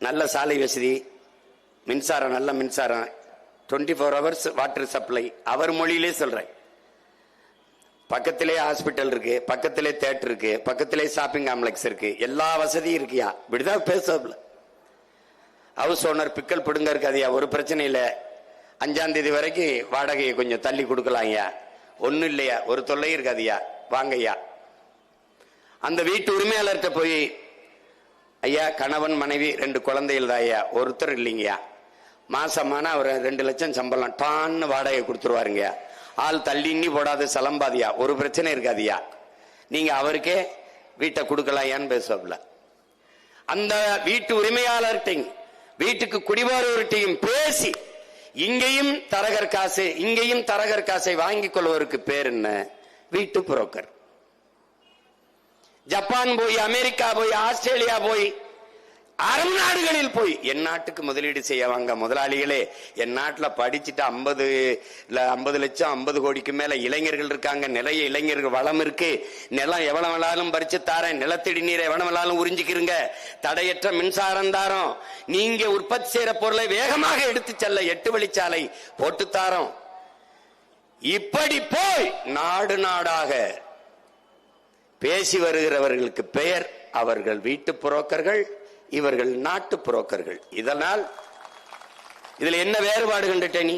நல்ல சாலை வசதி மின்சாரம் நல்ல மின்சாரம் twenty four hours water supply அவர் மொழியிலே சொல்கிறேன் பக்கத்திலே ஹாஸ்பிட்டல் இருக்கு பக்கத்திலே தேட்டர் இருக்கு பக்கத்திலே ஷாப்பிங் காம்ப்ளெக்ஸ் இருக்கு. எல்லா வசதியும் இருக்கியா? இப்படிதான் பேசல ஹவுஸ் ஓனர் பிக்கல் பிடுங்க இருக்காதியா ஒரு பிரச்சனை இல்லை. அஞ்சாம் தேதி வரைக்கும் வாடகையை கொஞ்சம் தள்ளி கொடுக்கலாம் ஐயா. ஒன்றும் இல்லையா? ஒரு தொல்லை இருக்காதியா வாங்கய்யா அந்த வீட்டு உரிமையாளர்கிட்ட போய் ஐயா கணவன் மனைவி ரெண்டு குழந்தைகள் தான் ஐயா. ஒருத்தர் இல்லைங்கய்யா. மாசமான அவர் ரெண்டு லட்சம் சம்பளம். டான்னு வாடகை கொடுத்துருவாருங்க ஆள் தள்ளின்னி போடாத சலம்பாதியா. ஒரு பிரச்சனை இருக்காதியா. நீங்க அவருக்கே வீட்டை கொடுக்கலாயான்னு பேசுவாப்ல அந்த வீட்டு உரிமையாளர்கிட்டையும் வீட்டுக்கு குடிவாரவர்கிட்டையும் பேசி இங்கேயும் தரகர் காசு இங்கேயும் தரகர் காசை வாங்கிக் கொள்வதற்கு பேர் என்ன? வீட்டு புரோக்கர். ஜப்பான் போய் அமெரிக்கா போய் ஆஸ்திரேலியா போய் அரபு நாடுகளில் போய் என் நாட்டுக்கு முதலீடு செய்ய வாங்க முதலாளிகளே. என் நாட்டில் படிச்சுட்டு ஐம்பது ஐம்பது லட்சம் ஐம்பது கோடிக்கு மேல இளைஞர்கள் இருக்காங்க. நிறைய இளைஞர்கள் வளம் இருக்கு. நிலம் எவ்வளவு வேணாலும் பறிச்சு தாரேன். நிலத்தடி நீரை எவ்வளவு வேணாலும் உறிஞ்சிக்கிறங்க தடையற்ற மின்சாரம் தாரம். நீங்க உற்பத்தி செய்யற பொருளை வேகமாக எடுத்து செல்ல எட்டு வழிச்சாலை போட்டு தாரோம். இப்படி போய் நாடு நாடாக பேசி வருகிறவர்களுக்கு பெயர் அவர்கள் வீட்டு புரோக்கர்கள் இவர்கள் நாட்டு புரோக்கர்கள். இதனால் இதில் என்ன வேறுபாடு கண்டுட்ட நீ